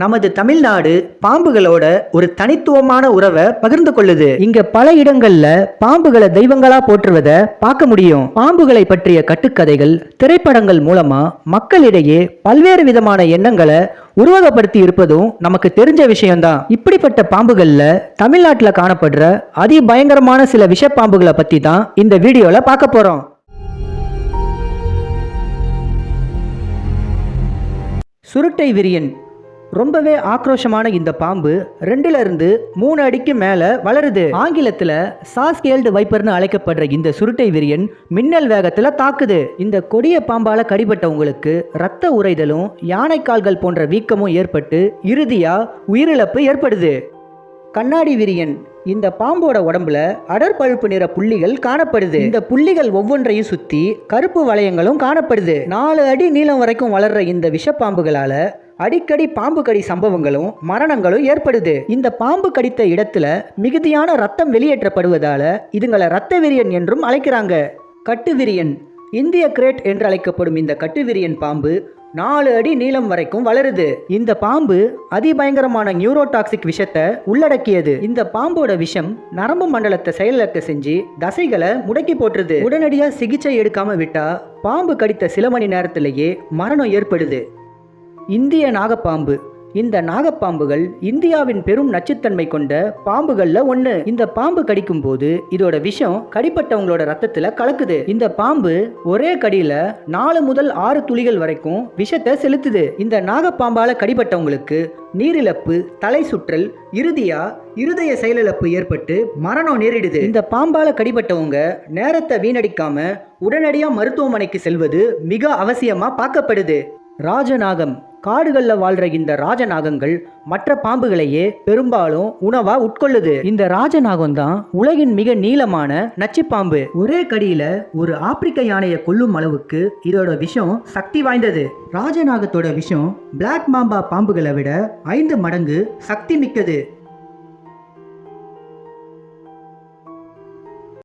நமது தமிழ்நாடு பாம்புகளோட ஒரு தனித்துவமான உறவை பகிர்ந்து கொள்ளுது. இங்க பல இடங்கள்ல பாம்புகளை தெய்வங்களா போற்றுவத பார்க்க முடியும். பாம்புகளை பற்றிய கட்டுக்கதைகள் திரைப்படங்கள் மூலமா மக்களிடையே பல்வேறு விதமான எண்ணங்களை உருவகப்படுத்தி இருப்பதும் நமக்கு தெரிஞ்ச விஷயம்தான். இப்படிப்பட்ட பாம்புகள்ல தமிழ்நாட்டில் காணப்படுற அதிபயங்கரமான சில விஷப்பாம்புகளை பத்தி தான் இந்த வீடியோல பார்க்க போறோம். சுருட்டை விரியன் ரொம்பவே ஆக்ரோஷமான இந்த பாம்பு ரெண்டுல இருந்து மூணு அடிக்கு மேல வளருது. ஆங்கிலத்துல சாஸ்கேல்டு வைப்பர்னு அழைக்கப்படுற இந்த சுருட்டை விரியன் மின்னல் வேகத்துல தாக்குது. இந்த கொடிய பாம்பால கடிபட்டவங்களுக்கு ரத்த உறைதலும் யானைக்கால்கள் போன்ற வீக்கமும் ஏற்பட்டு இறுதியா உயிரிழப்பு ஏற்படுது. கண்ணாடி விரியன் இந்த பாம்போட உடம்புல அடற்பழுப்பு நிற புள்ளிகள் காணப்படுது. இந்த புள்ளிகள் ஒவ்வொன்றையும் சுத்தி கருப்பு வளையங்களும் காணப்படுது. நாலு அடி நீளம் வரைக்கும் வளர்ற இந்த விஷப்பாம்புகளால அடிக்கடி பாம்பு கடி சம்பவங்களும் மரணங்களும் ஏற்படுது. இந்த பாம்பு கடித்த இடத்துல மிகுதியான ரத்தம் வெளியேற்றப்படுவதால இதுங்களை ரத்த விரியன் என்றும் அழைக்கிறாங்க. கட்டுவிரியன். இந்திய கிரேட் என்று அழைக்கப்படும் இந்த கட்டுவிரியன் பாம்பு நாலு அடி நீளம் வரைக்கும் வளருது. இந்த பாம்பு அதிபயங்கரமான நியூரோடாக்சிக் விஷத்தை உள்ளடக்கியது. இந்த பாம்போட விஷம் நரம்பு மண்டலத்தை செயலிழக்க செஞ்சு தசைகளை முடக்கி போட்டுருது. உடனடியாக சிகிச்சை எடுக்காம விட்டா பாம்பு கடித்த சில மணி நேரத்திலேயே மரணம் ஏற்படுது. இந்திய நாகப்பாம்பு இந்த நாகப்பாம்புகள் இந்தியாவின் பெரும் நச்சுத்தன்மை கொண்ட பாம்புகள்ல ஒண்ணு. இந்த பாம்பு கடிக்கும் போது இதோட விஷம் கடிப்பட்டவங்களோட ரத்தத்துல கலக்குது. இந்த பாம்பு ஒரே கடியில நாலு முதல் ஆறு துளிகள் வரைக்கும் விஷத்தை செலுத்துது. இந்த நாகப்பாம்பால கடிப்பட்டவங்களுக்கு நீரிழப்பு தலை சுற்றல் இறுதியா இருதய செயலிழப்பு ஏற்பட்டு மரணம் நேரிடுது. இந்த பாம்பால கடிபட்டவங்க நேரத்தை வீணடிக்காம உடனடியா மருத்துவமனைக்கு செல்வது மிக அவசியமா பார்க்கப்படுது. ராஜநாகம். காடுகளில் வாழ்ற இந்த ராஜநாகங்கள் மற்ற பாம்புகளையே பெரும்பாலும் உணவா உட்கொள்ளுது. இந்த ராஜநாகம் தான் உலகின் மிக நீளமான நச்சுப்பாம்பு ஒரே கடியில ஒரு ஆப்பிரிக்க யானையை கொல்லும் அளவுக்கு இதோட விஷம் சக்தி வாய்ந்தது. ராஜநாகத்தோட விஷம் பிளாக் மாம்பா பாம்புகளை விட ஐந்து மடங்கு சக்தி மிக்கது.